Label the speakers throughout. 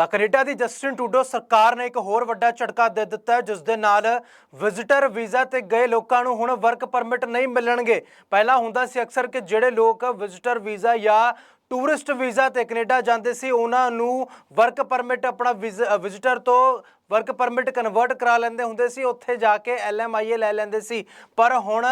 Speaker 1: ਤਾਂ ਕੈਨੇਡਾ ਦੀ ਜਸਟਿਨ ਟੂਡੋ ਸਰਕਾਰ ਨੇ ਇੱਕ ਹੋਰ ਵੱਡਾ ਝਟਕਾ ਦੇ ਦਿੱਤਾ ਹੈ ਜਿਸ ਦੇ ਨਾਲ ਵਿਜ਼ਿਟਰ ਵੀਜ਼ਾ ਤੇ ਗਏ ਲੋਕਾਂ ਨੂੰ ਹੁਣ ਵਰਕ ਪਰਮਿਟ ਨਹੀਂ ਮਿਲਣਗੇ। ਪਹਿਲਾਂ ਹੁੰਦਾ ਸੀ ਅਕਸਰ ਕਿ ਜਿਹੜੇ ਲੋਕ ਵਿਜ਼ਿਟਰ ਵੀਜ਼ਾ ਜਾਂ ਟੂਰਿਸਟ ਵੀਜ਼ਾ ਤੇ ਕੈਨੇਡਾ ਜਾਂਦੇ ਸੀ, ਉਹਨਾਂ ਨੂੰ ਵਰਕ ਪਰਮਿਟ ਆਪਣਾ ਵਿਜ਼ਿਟਰ ਤੋਂ ਵਰਕ ਪਰਮਿਟ ਕਨਵਰਟ ਕਰਾ ਲੈਂਦੇ ਹੁੰਦੇ ਸੀ, ਉੱਥੇ ਜਾ ਕੇ ਐਲਐਮਆਈਏ ਲੈ ਲੈਂਦੇ ਸੀ। ਪਰ ਹੁਣ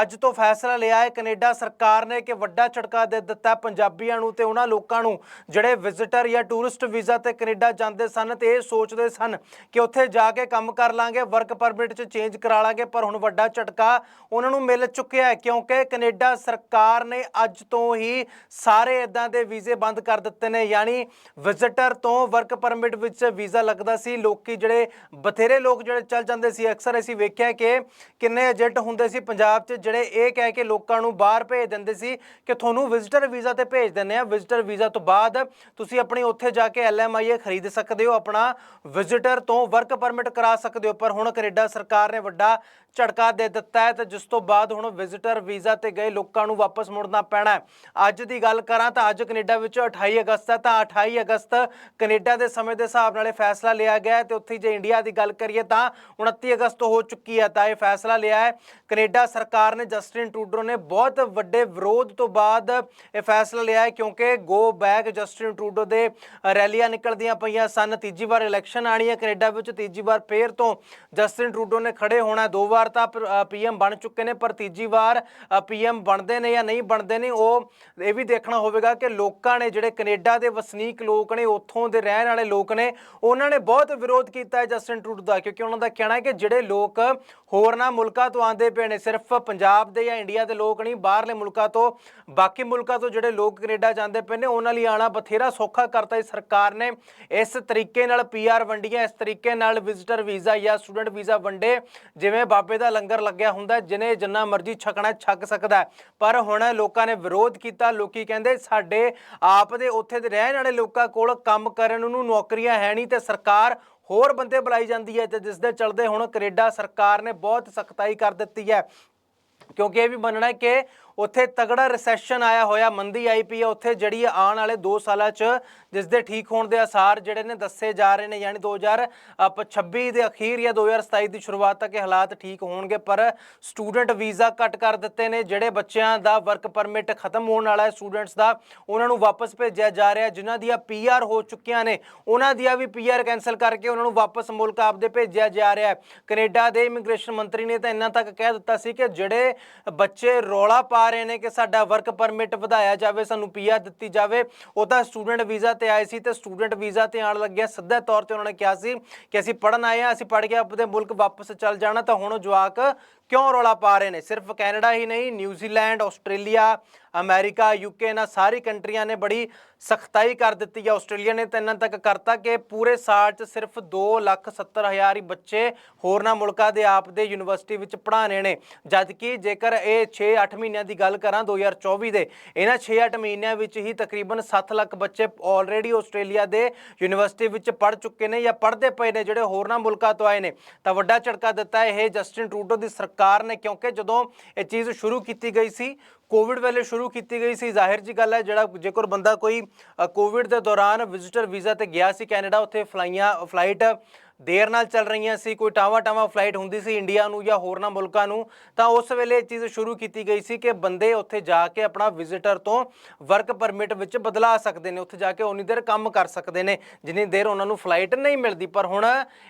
Speaker 1: ਅੱਜ ਤੋਂ ਫੈਸਲਾ ਲਿਆ ਹੈ, ਕੈਨੇਡਾ ਸਰਕਾਰ ਨੇ ਕਿ ਵੱਡਾ ਝਟਕਾ ਦੇ ਦਿੱਤਾ ਪੰਜਾਬੀਆਂ ਨੂੰ ਤੇ ਉਹਨਾਂ ਲੋਕਾਂ ਨੂੰ। ਜਿਹੜੇ ਵਿਜ਼ਿਟਰ ਜਾਂ ਟੂਰਿਸਟ ਵੀਜ਼ਾ ਤੇ ਕੈਨੇਡਾ ਜਾਂਦੇ ਸਨ ਤੇ ਇਹ ਸੋਚਦੇ ਸਨ ਕਿ ਉੱਥੇ ਜਾ ਕੇ ਕੰਮ ਕਰ ਲਾਂਗੇ, ਵਰਕ ਪਰਮਿਟ 'ਚ ਚੇਂਜ ਕਰਾ ਲਾਂਗੇ, ਪਰ ਹੁਣ ਵੱਡਾ ਝਟਕਾ ਉਹਨਾਂ ਨੂੰ ਮਿਲ ਚੁੱਕਿਆ ਹੈ ਕਿਉਂਕਿ ਕੈਨੇਡਾ ਸਰਕਾਰ ਨੇ ਅੱਜ ਤੋਂ ਹੀ ਸਾਰੇ ਇਦਾਂ ਦੇ ਵੀਜ਼ੇ ਬੰਦ ਕਰ ਦਿੱਤੇ ਨੇ। ਯਾਨੀ ਵਿਜ਼ਿਟਰ ਤੋਂ ਵਰਕ ਪਰਮਿਟ ਵਿੱਚ ਵੀਜ਼ਾ ਲੱਗਦਾ ਸੀ, ਲੋਕੀ ਜਿਹੜੇ ਬਥੇਰੇ ਲੋਕ ਜਿਹੜੇ ਚੱਲ ਜਾਂਦੇ ਸੀ, ਅਕਸਰ ਅਸੀਂ ਵੇਖਿਆ ਕਿ ਕਿੰਨੇ ਏਜੰਟ ਹੁੰਦੇ ਸੀ ਪੰਜਾਬ 'ਚ ਜਿਹੜੇ ਇਹ ਕਹਿ ਕੇ ਲੋਕਾਂ ਨੂੰ ਬਾਹਰ ਭੇਜ ਦਿੰਦੇ ਸੀ ਕਿ ਤੁਹਾਨੂੰ ਵਿਜ਼ਿਟਰ ਵੀਜ਼ਾ ਤੇ ਭੇਜ ਦਿੰਦੇ ਆ ਵਿਜ਼ਿਟਰ ਵੀਜ਼ਾ ਤੋਂ ਬਾਅਦ ਤੁਸੀਂ ਆਪਣੀ ਉੱਥੇ ਜਾ ਕੇ ਐਲਐਮਆਈਏ ਖਰੀਦ ਸਕਦੇ ਹੋ, ਆਪਣਾ ਵਿਜ਼ਿਟਰ ਤੋਂ ਵਰਕ ਪਰਮਿਟ ਕਰਾ ਸਕਦੇ ਹੋ। ਪਰ ਹੁਣ ਕੈਨੇਡਾ ਸਰਕਾਰ ਨੇ ਵੱਡਾ ਝਟਕਾ ਦੇ ਦਿੱਤਾ ਹੈ ਤੇ ਜਿਸ ਤੋਂ ਬਾਅਦ ਹੁਣ ਵਿਜ਼ਿਟਰ ਵੀਜ਼ਾ ਤੇ ਗਏ ਲੋਕਾਂ ਨੂੰ ਵਾਪਸ ਮੁੜਨਾ ਪੈਣਾ ਅੱਜ ਦੀ ਗੱਲ ਕਰਾਂ ਤਾਂ ਅੱਜ ਕੈਨੇਡਾ ਵਿੱਚ 28 ਅਗਸਤ ਹੈ, ਤਾਂ 28 ਅਗਸਤ ਕੈਨੇਡਾ ਦੇ ਸਮੇਂ ਦੇ ਹਿਸਾਬ ਨਾਲ ਇਹ ਫੈਸਲਾ ਲਿਆ ਗਿਆ ਹੈ ਤੇ ਉੱਥੇ ਜੇ ਇੰਡੀਆ ਦੀ ਗੱਲ ਕਰੀਏ ਤਾਂ 29 ਅਗਸਤ ਹੋ ਚੁੱਕੀ ਹੈ, ਤਾਂ ਇਹ ਫੈਸਲਾ ਲਿਆ ਹੈ। ਕੈਨੇਡਾ ਸਰਕਾਰ ਨੇ ਜਸਟਿਨ ਟਰੂਡੋ ਨੇ ਬਹੁਤ ਵੱਡੇ ਵਿਰੋਧ ਤੋਂ ਬਾਅਦ ਇਹ ਫੈਸਲਾ ਲਿਆ ਹੈ ਕਿਉਂਕਿ ਗੋ ਬੈਕ ਜਸਟਿਨ ਟਰੂਡੋ ਦੇ ਰੈਲੀਆਂ ਨਿਕਲਦੀਆਂ ਪਈਆਂ ਸਨ। ਤੀਜੀ ਵਾਰ ਇਲੈਕਸ਼ਨ ਆਣੀ ਹੈ ਕੈਨੇਡਾ ਵਿੱਚ, ਤੀਜੀ ਵਾਰ ਫੇਰ ਤੋਂ ਜਸਟਿਨ ਟਰੂਡੋ ਨੇ ਖੜੇ ਹੋਣਾ ਦੋ ਵਾਰ ਤਾਂ ਪੀਐਮ ਬਣ ਚੁੱਕੇ ਨੇ, ਪਰ ਤੀਜੀ ਵਾਰ ਪੀਐਮ ਬਣਦੇ ਨੇ ਜਾਂ ਨਹੀਂ ਬਣਦੇ ਨੇ, ਉਹ ਇਹ ਵੀ ਦੇਖਣਾ ਹੋਵੇਗਾ ਕਿ ਲੋਕਾਂ ਨੇ ਜਿਹੜੇ ਕੈਨੇਡਾ ਦੇ ਵਸਨੀਕ ਲੋਕ ਨੇ, ਉੱਥੋਂ ਦੇ ਰਹਿਣ ਵਾਲੇ ਲੋਕ ਨੇ, ਉਹਨਾਂ ਨੇ ਬਹੁਤ ਵਿਰੋਧ ਕੀਤਾ ਹੈ ਜਸਟਿਨ ਟਰੂਡੋ ਦਾ ਕਿਉਂਕਿ ਉਹਨਾਂ ਦਾ ਕਹਿਣਾ ਹੈ ਕਿ ਜਿਹੜੇ ਲੋਕ ਹੋਰਨਾਂ ਮੁਲਕਾਂ ਤੋਂ ਆਉਂਦੇ ਪਏ ਨੇ ਸਿਰਫ ਪੰਜਾਬ ਦੇ ਜਾਂ ਇੰਡੀਆ ਦੇ ਲੋਕ ਨਹੀਂ ਬਾਹਰਲੇ ਮੁਲਕਾਂ ਤੋਂ ਬਾਕੀ ਮੁਲਕਾਂ ਤੋਂ ਜਿਹੜੇ ਲੋਕ ਕੈਨੇਡਾ ਜਾਂਦੇ ਪਏ ਨੇ ਉਹਨਾਂ ਲਈ ਆਣਾ ਬਥੇਰਾ ਸੌਖਾ ਕਰਤਾ ਹੈ। ਸਰਕਾਰ ਨੇ ਇਸ ਤਰੀਕੇ ਨਾਲ ਪੀਆਰ ਵੰਡੀਆਂ ਇਸ ਤਰੀਕੇ ਨਾਲ ਵਿਜ਼ਿਟਰ ਵੀਜ਼ਾ ਜਾਂ ਸਟੂਡੈਂਟ ਵੀਜ਼ਾ ਵੰਡੇ ਜਿਵੇਂ ਬਾਬੇ ਦਾ ਲੰਗਰ ਲੱਗਿਆ ਹੁੰਦਾ ਹੈ, ਜਿਹਨੇ ਜਿੰਨਾ ਮਰਜ਼ੀ ਛਕਣਾ ਛਕ ਸਕਦਾ ਪਰ ਹੁਣ ਲੋਕਾਂ ਨੇ ਵਿਰੋਧ ਕੀਤਾ ਲੋਕੀ ਕਹਿੰਦੇ ਸਾਡੇ ਆਪ ਦੇ ਉੱਥੇ ਦੇ ਰਹਿਣ ਵਾਲੇ ਲੋਕਾਂ ਕੋਲ ਕੰਮ ਕਰਨ ਨੂੰ ਨੌਕਰੀਆਂ ਹੈ ਨਹੀਂ ਤੇ ਸਰਕਾਰ ਹੋਰ ਬੰਦੇ ਬੁਲਾਈ ਜਾਂਦੀ ਹੈ ਤੇ ਜਿਸ ਦੇ ਚਲਦੇ ਹੁਣ ਕੈਨੇਡਾ ਸਰਕਾਰ ਨੇ ਬਹੁਤ ਸਖਤਾਈ ਕਰ ਦਿੱਤੀ ਹੈ। ਕਿਉਂਕਿ ਇਹ ਵੀ ਮੰਨਣਾ ਹੈ ਕਿ ਉੱਥੇ ਤਗੜਾ ਰਿਸੈਸ਼ਨ ਆਇਆ ਹੋਇਆ, ਮੰਦੀ ਆਈ ਪਈ ਹੈ ਉੱਥੇ, ਜਿਹੜੀ ਆਉਣ ਵਾਲੇ 2 ਸਾਲਾਂ 'ਚ ਜਿਸ ਦੇ ਠੀਕ ਹੋਣ ਦੇ ਆਸਾਰ ਜਿਹੜੇ ਨੇ ਦੱਸੇ ਜਾ ਰਹੇ ਨੇ, ਯਾਨੀ 2026 ਦੇ ਅਖੀਰ ਜਾਂ 2027 ਦੀ ਸ਼ੁਰੂਆਤ ਤੱਕ ਇਹ ਹਾਲਾਤ ਠੀਕ ਹੋਣਗੇ, ਪਰ ਸਟੂਡੈਂਟ ਵੀਜ਼ਾ ਕੱਟ ਕਰ ਦਿੱਤੇ ਨੇ, ਜਿਹੜੇ ਬੱਚਿਆਂ ਦਾ ਵਰਕ ਪਰਮਿਟ ਖਤਮ ਹੋਣ ਵਾਲਾ ਹੈ ਸਟੂਡੈਂਟਸ ਦਾ, ਉਹਨਾਂ ਨੂੰ ਵਾਪਸ ਭੇਜਿਆ ਜਾ ਰਿਹਾ, ਜਿਨ੍ਹਾਂ ਦੀਆਂ ਪੀਆਰ ਹੋ ਚੁੱਕੀਆਂ ਨੇ, ਉਹਨਾਂ ਦੀਆਂ ਵੀ ਪੀਆਰ ਕੈਨਸਲ ਕਰਕੇ ਉਹਨਾਂ ਨੂੰ ਵਾਪਸ ਮੁਲਕ ਆਪਦੇ ਭੇਜਿਆ ਜਾ ਰਿਹਾ ਹੈ। ਕੈਨੇਡਾ ਦੇ ਇਮੀਗ੍ਰੇਸ਼ਨ ਮੰਤਰੀ ਨੇ ਤਾਂ ਇੰਨਾ ਤੱਕ ਕਹਿ ਦਿੱਤਾ ਸੀ ਕਿ ਜਿਹੜੇ ਬੱਚੇ ਰੌਲਾ ਪਾ ਰਹੇ ਨੇ ਕਿ ਸਾਡਾ ਵਰਕ ਪਰਮਿਟ ਵਧਾਇਆ ਜਾਵੇ, ਸਾਨੂੰ ਪੀਆ ਦਿੱਤੀ ਜਾਵੇ। ਉਹ ਤਾਂ ਸਟੂਡੈਂਟ ਵੀਜ਼ਾ ਤੇ ਆਏ ਸੀ ਤੇ ਸਟੂਡੈਂਟ ਵੀਜ਼ਾ ਤੇ ਆਣ ਲੱਗਿਆ ਸਿੱਧੇ ਤੌਰ ਤੇ ਉਹਨਾਂ ਨੇ ਕਿਹਾ ਸੀ ਕਿ ਅਸੀਂ ਪੜਨ ਆਏ ਆ ਅਸੀਂ ਪੜ ਕੇ ਆਪਣੇ ਮੁਲਕ ਵਾਪਸ ਚੱਲ ਜਾਣਾ ਤਾਂ ਹੁਣ ਉਹ ਜਵਾਕ ਕਿਉਂ ਰੌਲਾ ਪਾ ਰਹੇ ਨੇ? ਸਿਰਫ ਕੈਨੇਡਾ ਹੀ ਨਹੀਂ ਨਿਊਜ਼ੀਲੈਂਡ ਆਸਟ੍ਰੇਲੀਆ, ਅਮਰੀਕਾ ਯੂਕੇ ਇਹਨਾਂ ਸਾਰੀ ਕੰਟਰੀਆਂ ਨੇ ਬੜੀ ਸਖਤਾਈ ਕਰ ਦਿੱਤੀ ਹੈ ਆਸਟ੍ਰੇਲੀਆ ਨੇ ਤਾਂ ਇਹਨਾਂ ਤੱਕ ਕਰਤਾ ਕਿ ਪੂਰੇ ਸਾਲ 'ਚ ਸਿਰਫ 270000 ਹੀ ਬੱਚੇ ਹੋਰਨਾਂ ਮੁਲਕਾਂ ਦੇ ਆਪ ਦੇ ਯੂਨੀਵਰਸਿਟੀ ਵਿੱਚ ਪੜ੍ਹਾਣੇ ਨੇ। ਜਦ ਕਿ ਜੇਕਰ ਇਹ 6-8 ਮਹੀਨਿਆਂ ਦੀ ਗੱਲ ਕਰਾਂ 2024 ਦੇ, ਇਹਨਾਂ 6-8 ਮਹੀਨਿਆਂ ਵਿੱਚ ਹੀ ਤਕਰੀਬਨ 7 ਲੱਖ ਬੱਚੇ ਆਲਰੇਡੀ ਆਸਟ੍ਰੇਲੀਆ ਦੇ ਯੂਨੀਵਰਸਿਟੀ ਵਿੱਚ ਪੜ੍ਹ ਚੁੱਕੇ ਨੇ ਜਾਂ ਪੜ੍ਹਦੇ ਪਏ ਨੇ, ਜਿਹੜੇ ਹੋਰਨਾਂ ਮੁਲਕਾਂ ਤੋਂ ਆਏ ਨੇ। ਤਾਂ ਵੱਡਾ ਝਟਕਾ ਦਿੱਤਾ ਇਹ ਜਸਟਿਨ ਟਰੂਡੋ ਦੀ ਸਰਕਾਰ ਨੇ, ਕਿਉਂਕਿ ਜਦੋਂ ਇਹ ਚੀਜ਼ ਸ਼ੁਰੂ ਕੀਤੀ ਗਈ ਸੀ ਕੋਵਿਡ ਵੇਲੇ ਸ਼ੁਰੂ ਕੀਤੀ ਗਈ ਸੀ, ਜ਼ਾਹਿਰ ਜੀ ਗੱਲ ਹੈ, ਜਿਹੜਾ ਜੇਕਰ ਬੰਦਾ ਕੋਈ ਕੋਵਿਡ ਦੇ ਦੌਰਾਨ ਵਿਜ਼ਿਟਰ ਵੀਜ਼ਾ ਤੇ ਗਿਆ ਸੀ ਕੈਨੇਡਾ, ਉੱਥੇ ਫਲਾਈਆਂ ਫਲਾਈਟ ਦੇਰ ਨਾਲ ਚੱਲ ਰਹੀਆਂ ਸੀ, ਕੋਈ ਟਾਵਾ ਟਾਵਾ ਫਲਾਈਟ ਹੁੰਦੀ ਸੀ ਇੰਡੀਆ ਨੂੰ ਜਾਂ ਹੋਰਨਾਂ ਮੁਲਕਾਂ ਨੂੰ, ਤਾਂ ਉਸ ਵੇਲੇ ਇਹ ਚੀਜ਼ ਸ਼ੁਰੂ ਕੀਤੀ ਗਈ ਸੀ ਕਿ ਬੰਦੇ ਉੱਥੇ ਜਾ ਕੇ ਆਪਣਾ ਵਿਜ਼ਿਟਰ ਤੋਂ ਵਰਕ ਪਰਮਿਟ ਵਿੱਚ ਬਦਲਾ ਸਕਦੇ ਨੇ, ਉੱਥੇ ਜਾ ਕੇ ਉਨੀ ਦੇਰ ਕੰਮ ਕਰ ਸਕਦੇ ਨੇ, ਜਿੰਨੀ ਦੇਰ ਉਹਨਾਂ ਨੂੰ ਫਲਾਈਟ ਨਹੀਂ ਮਿਲਦੀ। ਪਰ ਹੁਣ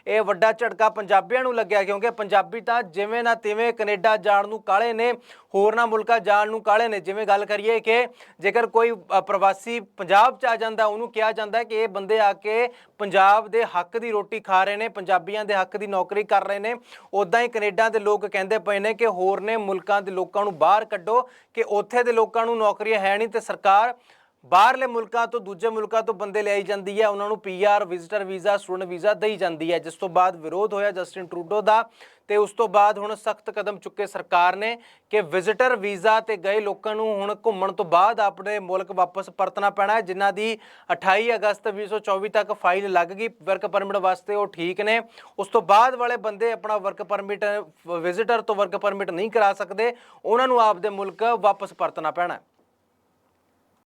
Speaker 1: ਇਹ ਵੱਡਾ ਝਟਕਾ ਪੰਜਾਬੀਆਂ ਨੂੰ ਲੱਗਿਆ, ਕਿਉਂਕਿ ਪੰਜਾਬੀ ਤਾਂ ਜਿਵੇਂ ਨਾ ਤਿਵੇਂ ਕੈਨੇਡਾ ਜਾਣ ਨੂੰ ਕਾਲੇ ਨੇ ਹੋਰਨਾਂ ਮੁਲਕਾਂ ਜਾਣ ਨੂੰ ਕਾਲੇ ਨੇ। ਜਿਵੇਂ ਗੱਲ ਕਰੀਏ ਕਿ ਜੇਕਰ ਕੋਈ ਪ੍ਰਵਾਸੀ ਪੰਜਾਬ ਚ ਆ ਜਾਂਦਾ, ਉਹਨੂੰ ਕਿਹਾ ਜਾਂਦਾ ਕਿ ਇਹ ਬੰਦੇ ਆ ਕੇ ਪੰਜਾਬ ਦੇ ਹੱਕ ਦੀ ਰੋਟੀ ਖਾ ਰਹੇ ਨੇ, ਪੰਜਾਬੀਆਂ ਦੇ ਹੱਕ ਦੀ ਨੌਕਰੀ ਕਰ ਰਹੇ ਨੇ। ਉਦਾਂ ਹੀ ਕੈਨੇਡਾ ਦੇ ਲੋਕ ਕਹਿੰਦੇ ਪਏ ਨੇ ਕਿ ਹੋਰਨੇ ਮੁਲਕਾਂ ਦੇ ਲੋਕਾਂ ਨੂੰ ਬਾਹਰ ਕੱਢੋ, ਕਿ ਉੱਥੇ ਦੇ ਲੋਕਾਂ ਨੂੰ ਨੌਕਰੀਆਂ ਹੈ ਨਹੀਂ ਤੇ ਸਰਕਾਰ ਬਾਹਰਲੇ ਮੁਲਕਾਂ ਤੋਂ ਦੂਜੇ ਮੁਲਕਾਂ ਤੋਂ ਬੰਦੇ ਲਿਆਈ ਜਾਂਦੀ ਹੈ, ਉਹਨਾਂ ਨੂੰ PR visitor visa student visa ਦੇਈ ਜਾਂਦੀ ਹੈ, ਜਿਸ ਤੋਂ ਬਾਅਦ ਵਿਰੋਧ ਹੋਇਆ ਜਸਟਿਨ ਟਰੂਡੋ ਦਾ ਤੇ ਉਸ ਤੋਂ ਬਾਅਦ ਹੁਣ ਸਖਤ ਕਦਮ ਚੁੱਕੇ ਸਰਕਾਰ ਨੇ ਕਿ ਵਿਜ਼ਿਟਰ ਵੀਜ਼ਾ ਤੇ ਗਏ ਲੋਕਾਂ ਨੂੰ ਹੁਣ ਘੁੰਮਣ ਤੋਂ ਬਾਅਦ ਆਪਣੇ ਮੁਲਕ ਵਾਪਸ ਪਰਤਣਾ ਪੈਣਾ ਹੈ, ਜਿਨ੍ਹਾਂ ਦੀ 28 ਅਗਸਤ 2024 ਤੱਕ ਫਾਈਲ ਲੱਗ ਗਈ ਵਰਕ ਪਰਮਿਟ ਵਾਸਤੇ, ਉਹ ਠੀਕ ਨੇ। ਉਸ ਤੋਂ ਬਾਅਦ ਵਾਲੇ ਬੰਦੇ ਆਪਣਾ ਵਰਕ ਪਰਮਿਟ ਵਿਜ਼ਿਟਰ ਤੋਂ ਵਰਕ ਪਰਮਿਟ ਨਹੀਂ ਕਰਾ ਸਕਦੇ, ਉਹਨਾਂ ਨੂੰ ਆਪਦੇ ਮੁਲਕ ਵਾਪਸ ਪਰਤਣਾ ਪੈਣਾ